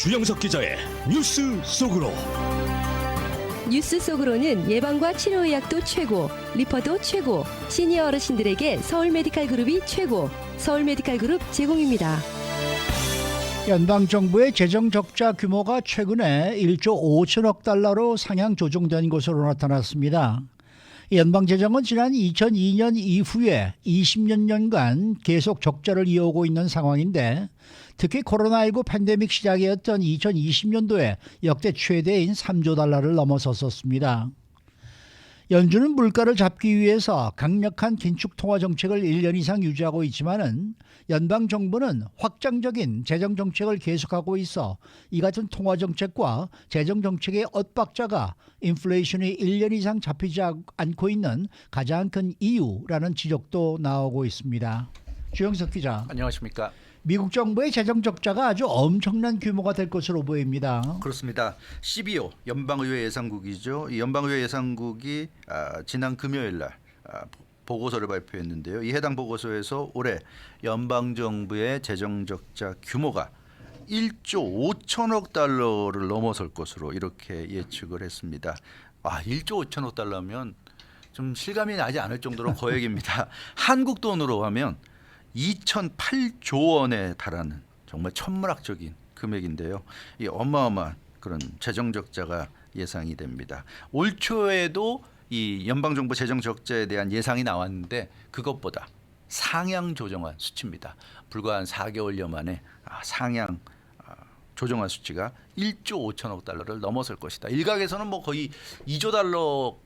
주영석 기자의 뉴스 속으로 뉴스 속으로는 예방과 치료 의학도 최고, 리퍼도 최고, 시니어 어르신들에게 서울 메디칼 그룹이 최고, 서울 메디칼 그룹 제공입니다. 연방 정부의 재정 적자 규모가 최근에 1조 5천억 달러로 상향 조정된 것으로 나타났습니다. 연방 재정은 지난 2002년 이후에 20여 년간 계속 적자를 이어오고 있는 상황인데 특히 코로나19 팬데믹 시작이었던 2020년도에 역대 최대인 3조 달러를 넘어섰었습니다. 연준은 물가를 잡기 위해서 강력한 긴축 통화 정책을 1년 이상 유지하고 있지만은 연방 정부는 확장적인 재정 정책을 계속하고 있어 이 같은 통화 정책과 재정 정책의 엇박자가 인플레이션이 1년 이상 잡히지 않고 있는 가장 큰 이유라는 지적도 나오고 있습니다. 주영석 기자, 안녕하십니까. 미국 정부의 재정 적자가 아주 엄청난 규모가 될 것으로 보입니다. 그렇습니다. CBO 연방의회 예산국이죠. 이 연방의회 예산국이 아, 지난 금요일 날 아, 보- 보고서를 발표했는데요. 이 해당 보고서에서 올해 연방 정부의 재정 적자 규모가 1조 5천억 달러를 넘어설 것으로 이렇게 예측을 했습니다. 아, 1조 5천억 달러면 좀 실감이 나지 않을 정도로 거액입니다. 한국 돈으로 하면 2,008조 원에 달하는 정말 천문학적인 금액인데요. 이 어마어마한 그런 재정 적자가 예상이 됩니다. 올 초에도 이 연방 정부 재정 적자에 대한 예상이 나왔는데 그것보다 상향 조정한 수치입니다. 불과 한 4개월여 만에 아, 상향 아, 조정한 수치가 1조 5천억 달러를 넘어설 것이다. 일각에서는 뭐 거의 2조 달러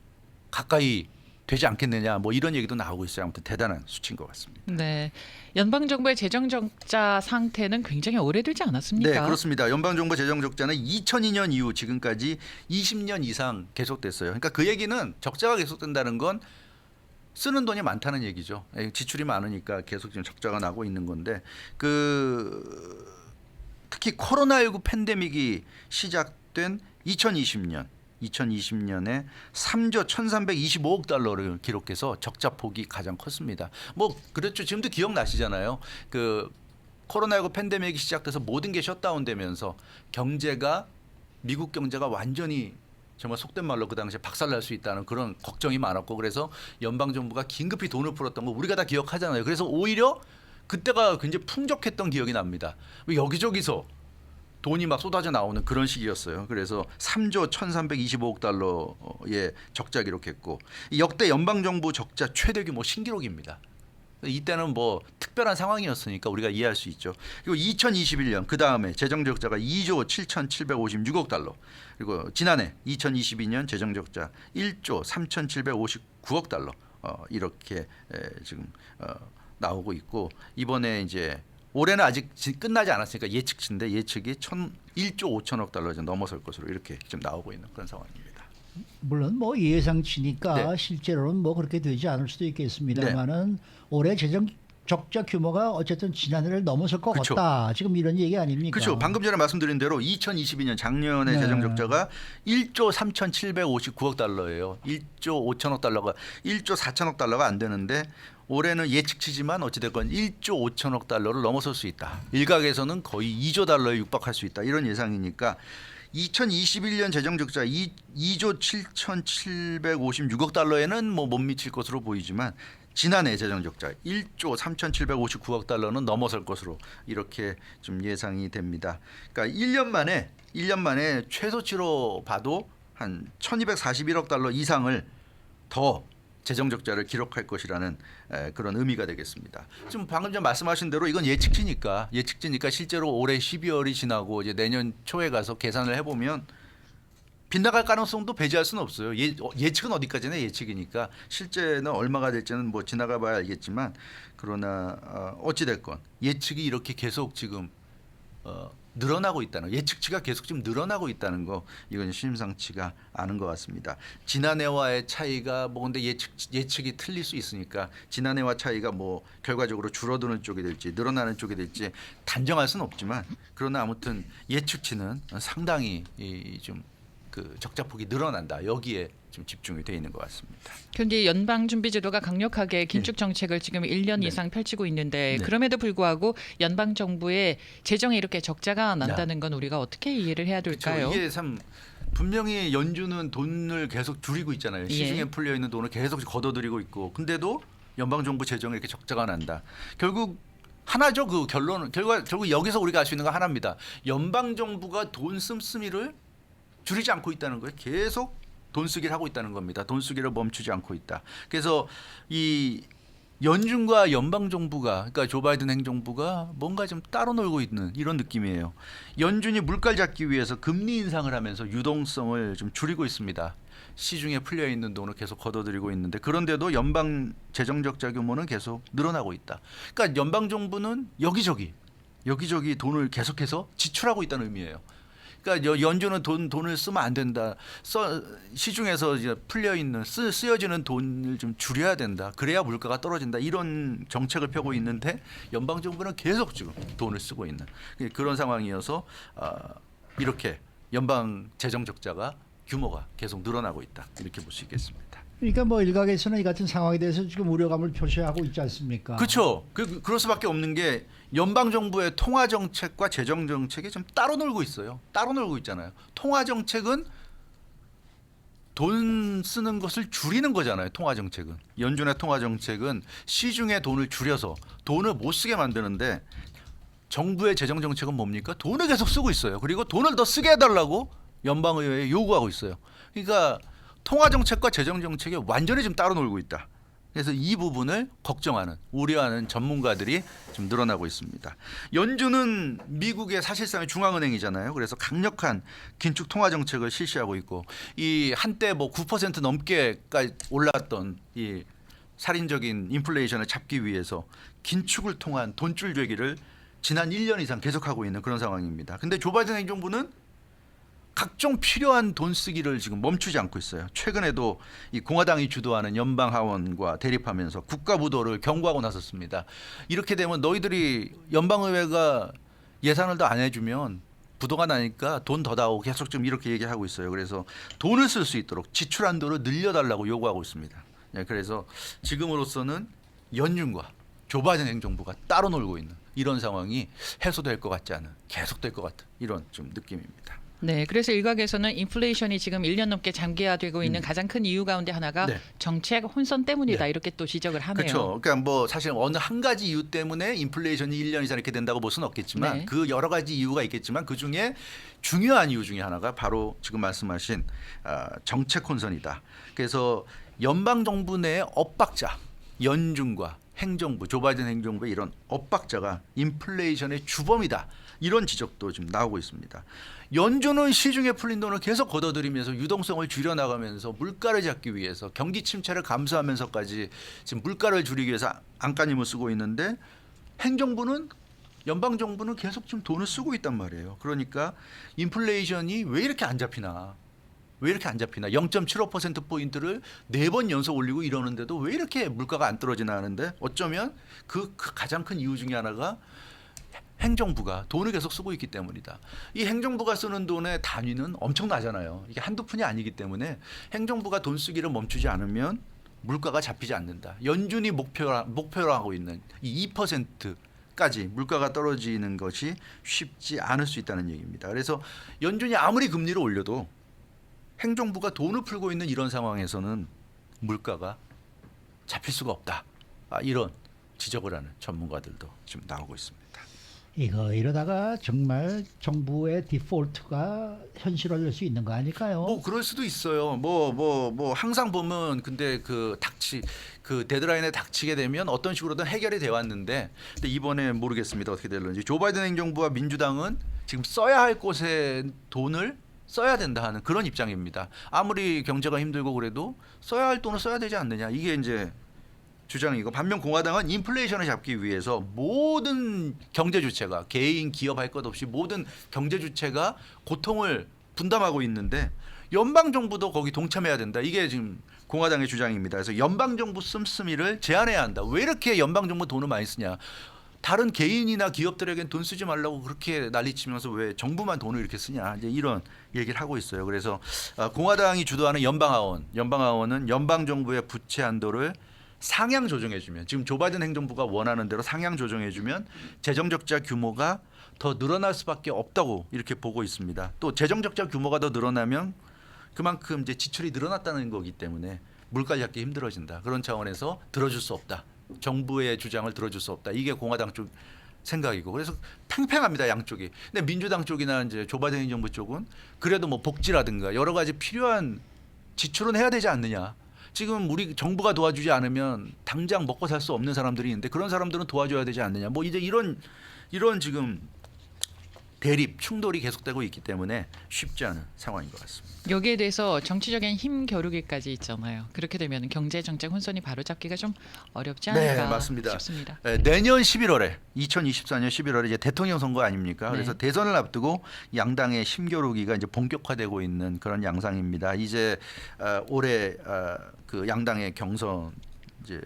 가까이 되지 않겠느냐 뭐 이런 얘기도 나오고 있어요. 아무튼 대단한 수치인 것 같습니다. 네. 연방 정부의 재정 적자 상태는 굉장히 오래되지 않았습니까? 네, 그렇습니다. 연방 정부 재정 적자는 2002년 이후 지금까지 20년 이상 계속됐어요. 그러니까 그 얘기는 적자가 계속된다는 건 쓰는 돈이 많다는 얘기죠. 예, 지출이 많으니까 계속 지금 적자가 나고 있는 건데 그 특히 코로나19 팬데믹이 시작된 2020년 2020년에 3조 1,325억 달러를 기록해서 적자 폭이 가장 컸습니다. 뭐 그렇죠. 지금도 기억나시잖아요. 그 코로나19 팬데믹이 시작돼서 모든 게 셧다운되면서 경제가 미국 경제가 완전히 정말 속된 말로 그 당시에 박살날 수 있다는 그런 걱정이 많았고 그래서 연방 정부가 긴급히 돈을 풀었던 거 우리가 다 기억하잖아요. 그래서 오히려 그때가 굉장히 풍족했던 기억이 납니다. 여기저기서 돈이 막 쏟아져 나오는 그런 시기였어요. 그래서 3조 1,325억 달러의 적자 기록했고 이 역대 연방 정부 적자 최대 규모 신기록입니다. 이때는 뭐 특별한 상황이었으니까 우리가 이해할 수 있죠. 그리고 2021년 그 다음에 재정 적자가 2조 7,756억 달러. 그리고 지난해 2022년 재정 적자 1조 3,759억 달러. 어, 이렇게 에, 지금 어, 나오고 있고 이번에 이제 올해는 아직 지- 끝나지 않았으니까 예측치인데 예측이 1 1조 5천억 달러 좀 넘어설 것으로 이렇게 지금 나오고 있는 그런 상황입니다. 물론 뭐 예상치니까 네. 실제로는 뭐 그렇게 되지 않을 수도 있겠습니다만은 올해 재정 적자 규모가 어쨌든 지난해를 넘어설 것 그쵸. 같다. 지금 이런 얘기 아닙니까? 그렇죠. 방금 전에 말씀드린 대로 2022년 작년에 네. 재정 적자가 1조 3,759억 달러예요. 1조 5천억 달러가 1조 4천억 달러가 안 되는데 올해는 예측치지만 어찌됐건 1조 5천억 달러를 넘어설 수 있다. 일각에서는 거의 2조 달러에 육박할 수 있다. 이런 예상이니까 2021년 재정 적자 2, 2조 7,756억 달러에는 뭐 못 미칠 것으로 보이지만 지난해 재정 적자 1조 3,759억 달러는 넘어설 것으로 이렇게 좀 예상이 됩니다. 그러니까 1년 만에 1년 만에 최소치로 봐도 한 1,241억 달러 이상을 더 재정 적자를 기록할 것이라는 에, 그런 의미가 되겠습니다. 지금 방금 전 말씀하신 대로 이건 예측치니까 예측치니까 실제로 올해 12월이 지나고 이제 내년 초에 가서 계산을 해보면 빗나갈 가능성도 배제할 수는 없어요. 예, 어, 예측은 어디까지나 예측이니까 실제는 얼마가 될지는 뭐 지나가 봐야 알겠지만 그러나 어, 어찌 됐건 예측이 이렇게 계속 지금 어, 늘어나고 있다는 예측치가 계속 지금 늘어나고 있다는 거 이건 심상치가 않은 것 같습니다. 지난해와의 차이가 뭐 근데 예측 예측이 틀릴 수 있으니까 지난해와 차이가 뭐 결과적으로 줄어드는 쪽이 될지 늘어나는 쪽이 될지 단정할 수는 없지만 그러나 아무튼 예측치는 상당히 이좀 그 적자 폭이 늘어난다 여기에 좀 집중이 돼 있는 것 같습니다. 그런데 연방 준비 제도가 강력하게 긴축 정책을 지금 1년 네. 이상 펼치고 있는데 네. 그럼에도 불구하고 연방 정부의 재정에 이렇게 적자가 난다는 건 우리가 어떻게 이해를 해야 그렇죠. 될까요? 이게 참 분명히 연준은 돈을 계속 줄이고 있잖아요. 시중에 예. 풀려 있는 돈을 계속 걷어들이고 있고, 근데도 연방 정부 재정에 이렇게 적자가 난다. 결국 하나죠. 그 결론은 결과 결국 여기서 우리가 알 수 있는 건 하나입니다. 연방 정부가 돈 씀씀이를 줄이지 않고 있다는 거예요. 계속 돈 쓰기를 하고 있다는 겁니다. 돈 쓰기를 멈추지 않고 있다. 그래서 이 연준과 연방 정부가 그러니까 조 바이든 행정부가 뭔가 좀 따로 놀고 있는 이런 느낌이에요. 연준이 물가를 잡기 위해서 금리 인상을 하면서 유동성을 좀 줄이고 있습니다. 시중에 풀려 있는 돈을 계속 걷어들이고 있는데 그런데도 연방 재정 적자 규모는 계속 늘어나고 있다. 그러니까 연방 정부는 여기저기 여기저기 돈을 계속해서 지출하고 있다는 의미예요. 그러니까 여- 연준은 돈 돈을 쓰면 안 된다. 써, 시중에서 이제 풀려 있는 쓰, 쓰여지는 돈을 좀 줄여야 된다. 그래야 물가가 떨어진다. 이런 정책을 펴고 있는데 연방 정부는 계속 지금 돈을 쓰고 있는 그런 상황이어서 아, 이렇게 연방 재정 적자가 규모가 계속 늘어나고 있다. 이렇게 볼 수 있겠습니다. 그러니까 뭐 일각에서는 이 같은 상황에 대해서 지금 우려감을 표시하고 있지 않습니까? 그렇죠. 그, 그럴 수밖에 없는 게 연방 정부의 통화 정책과 재정 정책이 좀 따로 놀고 있어요. 따로 놀고 있잖아요. 통화 정책은 돈 쓰는 것을 줄이는 거잖아요. 통화 정책은 연준의 통화 정책은 시중에 돈을 줄여서 돈을 못 쓰게 만드는데 정부의 재정 정책은 뭡니까? 돈을 계속 쓰고 있어요. 그리고 돈을 더 쓰게 해달라고 연방의회에 요구하고 있어요. 그러니까 통화 정책과 재정 정책이 완전히 좀 따로 놀고 있다. 그래서 이 부분을 걱정하는 우려하는 전문가들이 좀 늘어나고 있습니다. 연준은 미국의 사실상의 중앙은행이잖아요. 그래서 강력한 긴축 통화 정책을 실시하고 있고 이 한때 뭐 9% 넘게까지 올랐던 이 살인적인 인플레이션을 잡기 위해서 긴축을 통한 돈줄 되기를 지난 1년 이상 계속하고 있는 그런 상황입니다. 근데 조 바이든 행정부는 각종 필요한 돈 쓰기를 지금 멈추지 않고 있어요. 최근에도 이 공화당이 주도하는 연방 하원과 대립하면서 국가 부도를 경고하고 나섰습니다. 이렇게 되면 너희들이 연방 의회가 예산을 더 안 해주면 부도가 나니까 돈 더 나오고 계속 좀 이렇게 얘기하고 있어요. 그래서 돈을 쓸 수 있도록 지출 한도를 늘려달라고 요구하고 있습니다. 네, 그래서 지금으로서는 연준과 조 바이든 행정부가 따로 놀고 있는 이런 상황이 해소될 것 같지 않은 계속될 것 같은 이런 좀 느낌입니다. 네, 그래서 일각에서는 인플레이션이 지금 1년 넘게 장기화되고 있는 가장 큰 이유 가운데 하나가 음. 네. 정책 혼선 때문이다 네. 이렇게 또 지적을 하네요. 그렇죠. 그러니까 뭐 사실 어느 한 가지 이유 때문에 인플레이션이 1년 이상 이렇게 된다고 볼 수는 없겠지만 네. 그 여러 가지 이유가 있겠지만 그 중에 중요한 이유 중에 하나가 바로 지금 말씀하신 아, 정책 혼선이다. 그래서 연방 정부 내 엇박자, 연준과 행정부, 조 바이든 행정부의 이런 엇박자가 인플레이션의 주범이다. 이런 지적도 지금 나오고 있습니다. 연준은 시중에 풀린 돈을 계속 걷어들이면서 유동성을 줄여나가면서 물가를 잡기 위해서 경기 침체를 감수하면서까지 지금 물가를 줄이기 위해서 안간힘을 쓰고 있는데 행정부는 연방 정부는 계속 지금 돈을 쓰고 있단 말이에요. 그러니까 인플레이션이 왜 이렇게 안 잡히나? 왜 이렇게 안 잡히나? 0.75% 포인트를 네 번 연속 올리고 이러는데도 왜 이렇게 물가가 안 떨어지나 하는데 어쩌면 그, 그 가장 큰 이유 중에 하나가 행정부가 돈을 계속 쓰고 있기 때문이다. 이 행정부가 쓰는 돈의 단위는 엄청나잖아요. 이게 한두 푼이 아니기 때문에 행정부가 돈 쓰기를 멈추지 않으면 물가가 잡히지 않는다. 연준이 목표라, 목표로 하고 있는 이 2%까지 물가가 떨어지는 것이 쉽지 않을 수 있다는 얘기입니다. 그래서 연준이 아무리 금리를 올려도 행정부가 돈을 풀고 있는 이런 상황에서는 물가가 잡힐 수가 없다. 아, 이런 지적을 하는 전문가들도 지금 나오고 있습니다. 이거 이러다가 정말 정부의 디폴트가 현실화될 수 있는 거 아닐까요? 뭐 그럴 수도 있어요. 뭐 뭐 뭐 항상 보면 근데 그 닥치 그 데드라인에 닥치게 되면 어떤 식으로든 해결이 돼 왔는데 근데 이번에 모르겠습니다. 어떻게 될런지. 조 바이든 행정부와 민주당은 지금 써야 할 곳에 돈을 써야 된다 하는 그런 입장입니다. 아무리 경제가 힘들고 그래도 써야 할 돈을 써야 되지 않느냐. 이게 이제 주장이고 반면 공화당은 인플레이션을 잡기 위해서 모든 경제 주체가 개인 기업 할 것 없이 모든 경제 주체가 고통을 분담하고 있는데 연방 정부도 거기 동참해야 된다. 이게 지금 공화당의 주장입니다. 그래서 연방 정부 씀씀이를 제한해야 한다. 왜 이렇게 연방 정부 돈을 많이 쓰냐? 다른 개인이나 기업들에겐 돈 쓰지 말라고 그렇게 난리치면서 왜 정부만 돈을 이렇게 쓰냐 이제 이런 얘기를 하고 있어요. 그래서 아, 공화당이 주도하는 연방하원, 연방하원은 연방 정부의 부채 한도를 상향 조정해주면 지금 조 바이든 행정부가 원하는 대로 상향 조정해주면 재정 적자 규모가 더 늘어날 수밖에 없다고 이렇게 보고 있습니다. 또 재정 적자 규모가 더 늘어나면 그만큼 이제 지출이 늘어났다는 거기 때문에 물가 잡기 힘들어진다. 그런 차원에서 들어줄 수 없다. 정부의 주장을 들어줄 수 없다. 이게 공화당 쪽 생각이고 그래서 팽팽합니다 양쪽이. 근데 민주당 쪽이나 이제 조 바이든 행정부 쪽은 그래도 뭐 복지라든가 여러 가지 필요한 지출은 해야 되지 않느냐. 지금 우리 정부가 도와주지 않으면 당장 먹고 살 수 없는 사람들이 있는데 그런 사람들은 도와줘야 되지 않느냐. 뭐 이제 이런 이런 지금 대립 충돌이 계속되고 있기 때문에 쉽지 않은 상황인 것 같습니다. 여기에 대해서 정치적인 힘 겨루기까지 있잖아요. 그렇게 되면 경제 정책 혼선이 바로잡기가 좀 어렵지 네, 않을까 맞습니다. 싶습니다. 에, 내년 11월에 2024년 11월에 이제 대통령 선거 아닙니까? 그래서 네. 대선을 앞두고 양당의 심겨루기가 이제 본격화되고 있는 그런 양상입니다. 이제 어, 올해 어, 그 양당의 경선 이제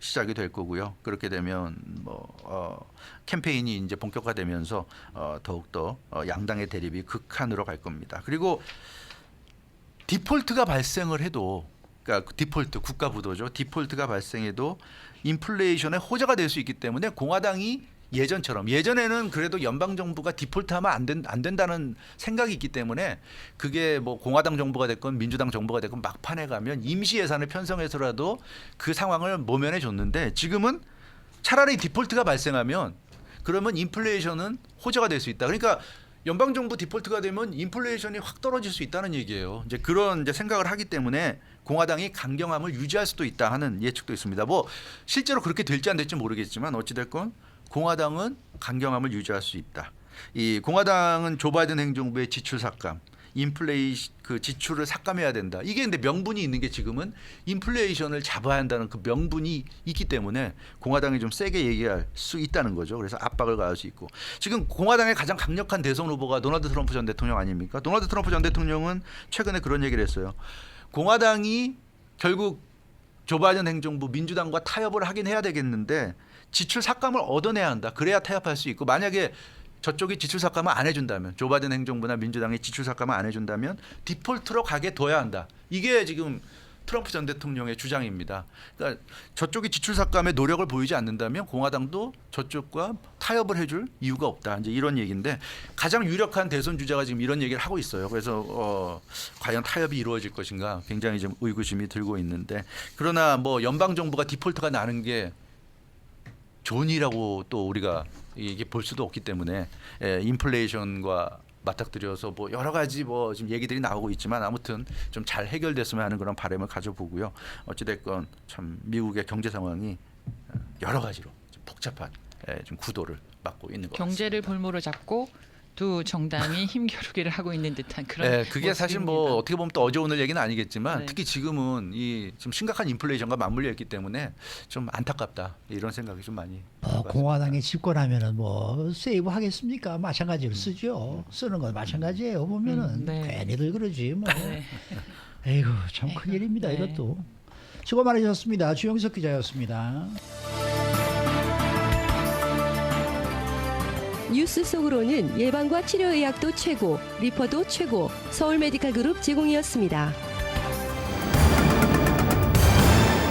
시작이 될 거고요. 그렇게 되면 뭐 어, 캠페인이 이제 본격화되면서 어, 더욱더 어, 양당의 대립이 극한으로 갈 겁니다. 그리고 디폴트가 발생을 해도 그러니까 그 디폴트 국가 부도죠. 디폴트가 발생해도 인플레이션의 호재가 될 수 있기 때문에 공화당이 예전처럼 예전에는 그래도 연방 정부가 디폴트하면 안, 된, 안 된다는 생각이 있기 때문에 그게 뭐 공화당 정부가 됐건 민주당 정부가 됐건 막판에 가면 임시 예산을 편성해서라도 그 상황을 모면해 줬는데 지금은 차라리 디폴트가 발생하면 그러면 인플레이션은 호재가 될 수 있다. 그러니까 연방 정부 디폴트가 되면 인플레이션이 확 떨어질 수 있다는 얘기예요. 이제 그런 이제 생각을 하기 때문에 공화당이 강경함을 유지할 수도 있다 하는 예측도 있습니다. 뭐 실제로 그렇게 될지 안 될지 모르겠지만 어찌 됐건 공화당은 강경함을 유지할 수 있다. 이 공화당은 조 바이든 행정부의 지출 삭감, 인플레이 그 지출을 삭감해야 된다. 이게 근데 명분이 있는 게 지금은 인플레이션을 잡아야 한다는 그 명분이 있기 때문에 공화당이 좀 세게 얘기할 수 있다는 거죠. 그래서 압박을 가할 수 있고 지금 공화당의 가장 강력한 대선 후보가 도널드 트럼프 전 대통령 아닙니까? 도널드 트럼프 전 대통령은 최근에 그런 얘기를 했어요. 공화당이 결국 조 바이든 행정부 민주당과 타협을 하긴 해야 되겠는데 지출 삭감을 얻어내야 한다. 그래야 타협할 수 있고 만약에 저쪽이 지출 삭감을 안 해준다면 조 바이든 행정부나 민주당이 지출 삭감을 안 해준다면 디폴트로 가게 둬야 한다. 이게 지금 트럼프 전 대통령의 주장입니다. 그러니까 저쪽이 지출 삭감에 노력을 보이지 않는다면 공화당도 저쪽과 타협을 해줄 이유가 없다. 이제 이런 얘기인데 가장 유력한 대선 주자가 지금 이런 얘기를 하고 있어요. 그래서 어, 과연 타협이 이루어질 것인가 굉장히 좀 의구심이 들고 있는데 그러나 뭐 연방 정부가 디폴트가 나는 게 좋은 일이라고 또 우리가 이게 볼 수도 없기 때문에 예, 인플레이션과 맞닥뜨려서 뭐 여러 가지 뭐 지금 얘기들이 나오고 있지만 아무튼 좀 잘 해결됐으면 하는 그런 바람을 가져보고요. 어찌 됐건 참 미국의 경제 상황이 어, 여러 가지로 좀 복잡한 예, 좀 구도를 맞고 있는 것 같습니다. 경제를 볼모로 잡고 두 정당이 힘 겨루기를 하고 있는 듯한 그런 예, 그게 사실 뭐 모습입니다. 어떻게 보면 또 어제 오늘 얘기는 아니겠지만 네. 특히 지금은 이 좀 심각한 인플레이션과 맞물려 있기 때문에 좀 안타깝다 이런 생각이 좀 많이 뭐. 공화당이 집권하면은 뭐 세이브 하겠습니까? 마찬가지로 쓰죠. 쓰는 건 마찬가지예요. 보면은 음, 네. 괜히들 그러지 뭐. 네. 에이구 참 큰일입니다 네. 이것도. 수고 많으셨습니다. 주영석 기자였습니다. 뉴스 속으로는 예방과 치료 의학도 최고, 리퍼도 최고, 서울 메디칼 그룹 제공이었습니다.